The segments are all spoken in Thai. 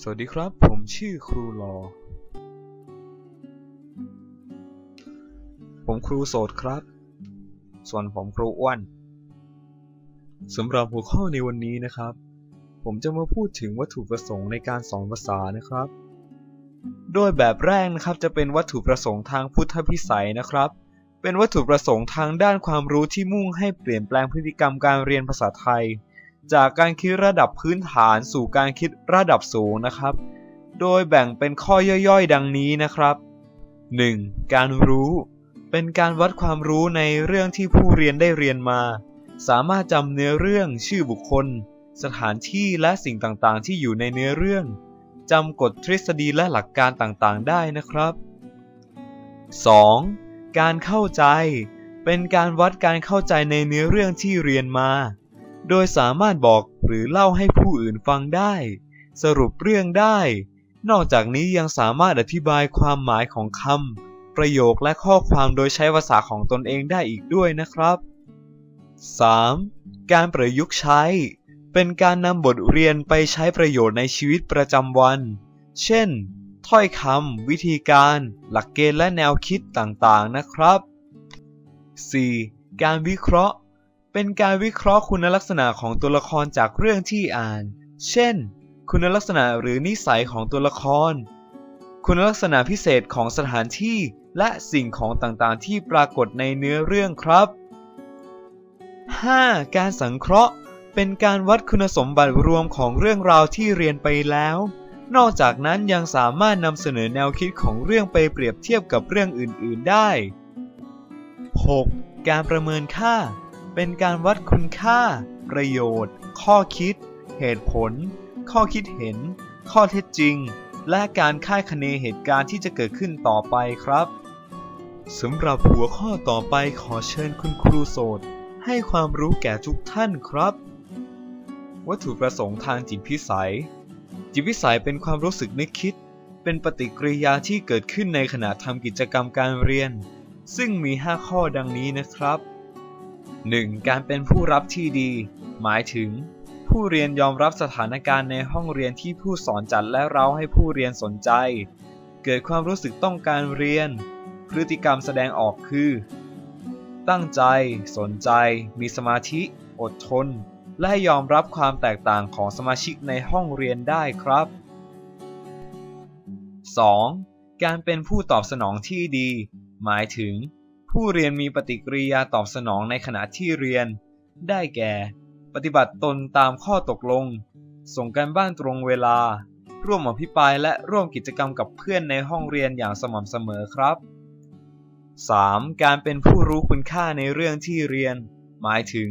สวัสดีครับ ผมชื่อครูรอผมครูโสดครับ ส่วนผมครูอ้วนสำหรับหัวข้อในวันนี้นะครับ ผมจะมาพูดถึงวัตถุประสงค์ในการสอนภาษานะครับ โดยแบบแรกนะครับจะเป็นวัตถุประสงค์ทางพุทธพิสัยนะครับ เป็นวัตถุประสงค์ทางด้านความรู้ที่มุ่งให้เปลี่ยนแปลงพฤติกรรมการเรียนภาษาไทย จากการคิดระดับพื้นฐานสู่การคิดระดับสูงนะครับ โดยแบ่งเป็นข้อย่อยๆ ดังนี้นะครับ 1. การรู้เป็นการวัดความรู้ในเรื่องที่ผู้เรียนได้เรียนมา สามารถจำเนื้อเรื่องชื่อบุคคล สถานที่และสิ่งต่างๆ ที่อยู่ในเนื้อเรื่องจำกฎทฤษฎีและหลักการต่างๆ ได้นะครับ 2. การเข้าใจ เป็นการวัดการเข้าใจในเนื้อเรื่องที่เรียนมา โดยสามารถบอกหรือเล่าให้ผู้อื่นฟังได้ สรุปเรื่องได้ นอกจากนี้ยังสามารถอธิบายความหมายของคำประโยคและข้อความโดยใช้ภาษาของตนเองได้อีกด้วยนะครับ 3. การประยุกต์ใช้ เป็นการนำบทเรียนไปใช้ประโยชน์ในชีวิตประจำวัน เช่น ถ้อยคำวิธีการ หลักเกณฑ์และแนวคิดต่างๆนะครับ 4. การวิเคราะห์ เป็นการวิเคราะห์คุณลักษณะของตัวละครจากเรื่องที่อ่าน เช่น คุณลักษณะหรือนิสัยของตัวละคร คุณลักษณะพิเศษของสถานที่และสิ่งของต่างๆ ที่ปรากฏในเนื้อเรื่องครับ 5. การสังเคราะห์ เป็นการวัดคุณสมบัติรวมของเรื่องราวที่เรียนไปแล้ว นอกจากนั้นยังสามารถนำเสนอแนวคิดของเรื่องไปเปรียบเทียบกับเรื่องอื่น ๆได้ 6. การประเมินค่า เป็นการวัดคุณค่า ประโยชน์ ข้อคิด เหตุผล ข้อคิดเห็น ข้อเท็จจริง และการคาดคะเนเหตุการณ์ที่จะเกิดขึ้นต่อไปครับสำหรับหัวข้อต่อไปขอเชิญคุณครูโสดให้ความรู้แก่ทุกท่านครับ วัตถุประสงค์ทางจิตพิสัย จิตพิสัยเป็นความรู้สึกนึกคิด เป็นปฏิกิริยาที่เกิดขึ้นในขณะทำกิจกรรมการเรียน ซึ่งมี 5 ข้อดังนี้นะครับ 1. การเป็นผู้รับที่ดี หมายถึง ผู้เรียนยอมรับสถานการณ์ในห้องเรียนที่ผู้สอนจัดและเร้าให้ผู้เรียนสนใจ เกิดความรู้สึกต้องการเรียน พฤติกรรมแสดงออกคือ ตั้งใจ สนใจ มีสมาธิ อดทน และยอมรับความแตกต่างของสมาชิกในห้องเรียนได้ครับ 2. การเป็นผู้ตอบสนองที่ดี หมายถึง ผู้เรียนมีปฏิกิริยาตอบสนองในขณะที่เรียน ได้แก่ ปฏิบัติตนตามข้อตกลง ส่งการบ้านตรงเวลา ร่วมอภิปรายและร่วมกิจกรรมกับเพื่อนในห้องเรียนอย่างสม่ำเสมอครับ 3. การเป็นผู้รู้คุณค่าในเรื่องที่เรียน หมายถึง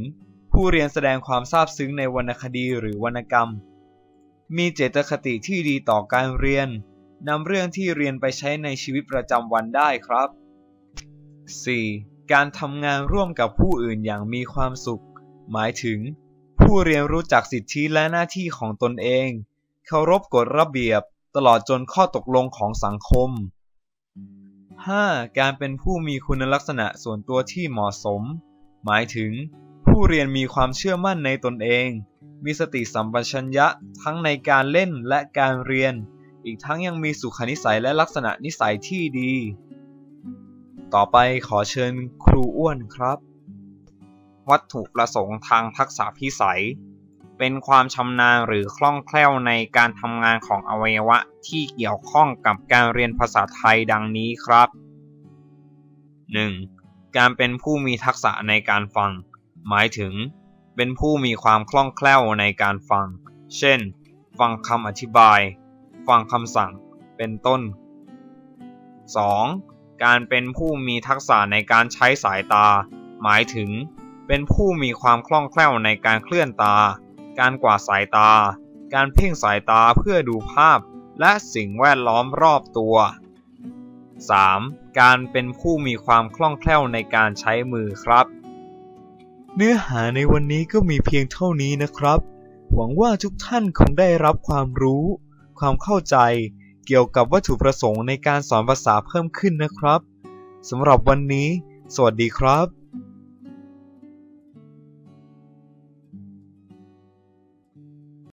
ผู้เรียนแสดงความซาบซึ้งในวรรณคดีหรือวรรณกรรม มีเจตคติที่ดีต่อการเรียนนำเรื่องที่เรียนไปใช้ในชีวิตประจำวันได้ครับ 4. การทำงานร่วมกับผู้อื่นอย่างมีความสุข หมายถึง ผู้เรียนรู้จักสิทธิและหน้าที่ของตนเอง เคารพกฎระเบียบตลอดจนข้อตกลงของสังคม 5. การเป็นผู้มีคุณลักษณะส่วนตัวที่เหมาะสม หมายถึง ผู้เรียนมีความเชื่อมั่นในตนเอง มีสติสัมปชัญญะทั้งในการเล่นและการเรียน อีกทั้งยังมีสุขนิสัยและลักษณะนิสัยที่ดี ต่อไปขอเชิญครูอ้วนครับ วัตถุประสงค์ทางทักษะพิสัย เป็นความชำนาญหรือคล่องแคล่วในการทำงานของอวัยวะที่เกี่ยวข้องกับการเรียนภาษาไทยดังนี้ครับ 1. การเป็นผู้มีทักษะในการฟัง หมายถึง เป็นผู้มีความคล่องแคล่วในการฟัง เช่น ฟังคำอธิบาย ฟังคำสั่ง เป็นต้น 2. การเป็นผู้มีทักษะในการใช้สายตา หมายถึง เป็นผู้มีความคล่องแคล่วในการเคลื่อนตา การกวาดสายตา การเพ่งสายตาเพื่อดูภาพ และสิ่งแวดล้อมรอบตัว 3. การเป็นผู้มีความคล่องแคล่วในการใช้มือครับ เนื้อหาในวันนี้ก็มีเพียงเท่านี้นะครับ หวังว่าทุกท่านคงได้รับความรู้ ความเข้าใจ เกี่ยวกับวัตถุประสงค์ในการสอนภาษาเพิ่มขึ้นนะครับสำหรับวันนี้ สวัสดีครับ